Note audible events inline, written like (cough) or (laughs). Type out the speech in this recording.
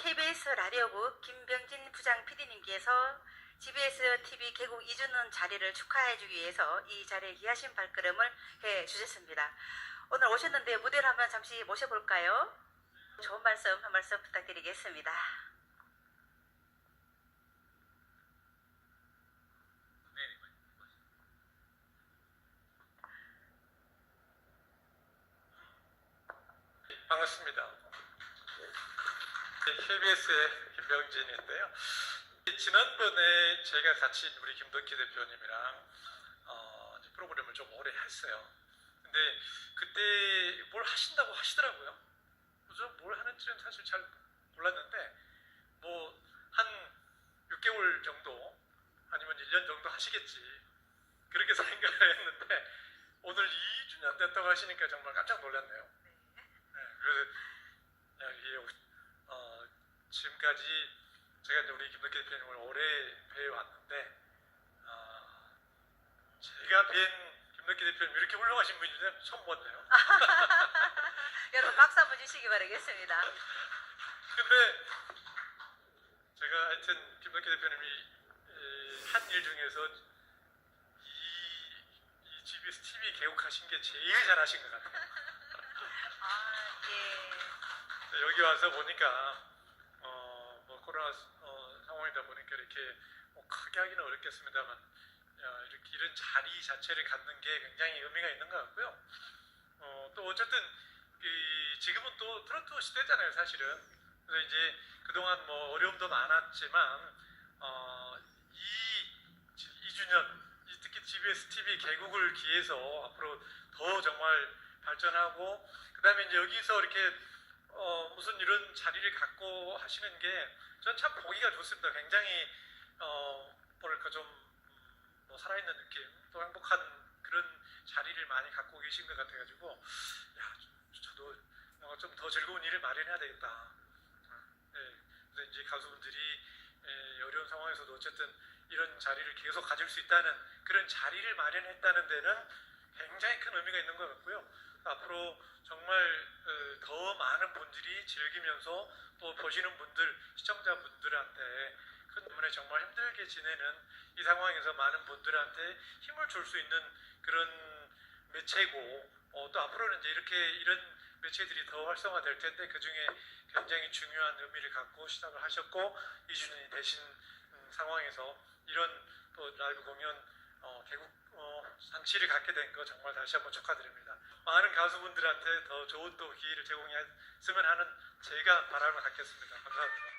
KBS 라디오국 김병진 부장 PD님께서 GBS TV 개국 2주년 자리를 축하해주기 위해서 이 자리에 귀하신 발걸음을 해 주셨습니다. 오늘 오셨는데 무대를 한번 잠시 모셔볼까요? 좋은 말씀 한 말씀 부탁드리겠습니다. 반갑습니다. KBS의 김병진인데요. 지난번에 제가 같이 우리 김덕기 대표님이랑 어, 프로그램을 좀 오래 했어요. 근데 그때 뭘 하신다고 하시더라고요. 뭘 하는지는 사실 잘 몰랐는데 뭐 한 6개월 정도 아니면 1년 정도 하시겠지 그렇게 (laughs) 생각을 했는데 오늘 2주년 됐다고 하시니까 정말 깜짝 놀랐네요. 네, 그래서 야, 이게 어, 지금까지 제가 이제 우리 김덕기 대표님을 오래 배워왔는데 어, 제가 뵌 김덕기 대표님 이렇게 훌륭하신 분인지 처음 봤네요. (laughs) 여러분 박수 한번 주시기 바라겠습니다. 근데 제가 하여튼 김덕기 대표님이 한 일 중에서 이, 이 GBS TV 개국하신 게 제일 잘하신 것 같아요. (laughs) 아, 예. 여기 와서 보니까 코로나 어, 상황이다 보니까 이렇게 뭐 크게 하기는 어렵겠습니다만 야, 이렇게 이런 자리 자체를 갖는 게 굉장히 의미가 있는 것 같고요. 어, 또 어쨌든 이, 지금은 또 트로트 시대잖아요, 사실은. 그래서 이제 그동안 뭐 어려움도 많았지만 어, 이 2주년 특히 GBS TV 개국을 기해서 앞으로 더 정말 발전하고 그다음에 이제 여기서 이렇게 어, 무슨 이런 자리를 갖고 하시는 게 전 참 보기가 좋습니다. 굉장히 어, 뭐랄까 좀 음, 뭐 살아있는 느낌, 또 행복한 그런 자리를 많이 갖고 계신 것 같아가지고 야, 저- 저도 좀 더 즐거운 일을 마련해야 되겠다. 예, 그래서 이제 가수분들이 예, 어려운 상황에서도 어쨌든 이런 자리를 계속 가질 수 있다는 그런 자리를 마련했다는 데는 굉장히 큰 의미가 있는 것 같고요. 앞으로 정말 어, 더 많은 분들이 즐기면서 또 보시는 분들, 시청자분들한테 큰 때문에 정말 힘들게 지내는 이 상황에서 많은 분들한테 힘을 줄 수 있는 그런 매체고 어, 또 앞으로는 이제 이렇게 이런 매체들이 더 활성화될 텐데 그 중에 굉장히 중요한 의미를 갖고 시작을 하셨고 2주년이 되신 음, 상황에서 이런 또 라이브 공연 어, 개국 어, 잔치를 갖게 된 거 정말 다시 한번 축하드립니다. 많은 가수분들한테 더 좋은 또 기회를 제공했으면 하는 제가 바람을 갖겠습니다. 감사합니다.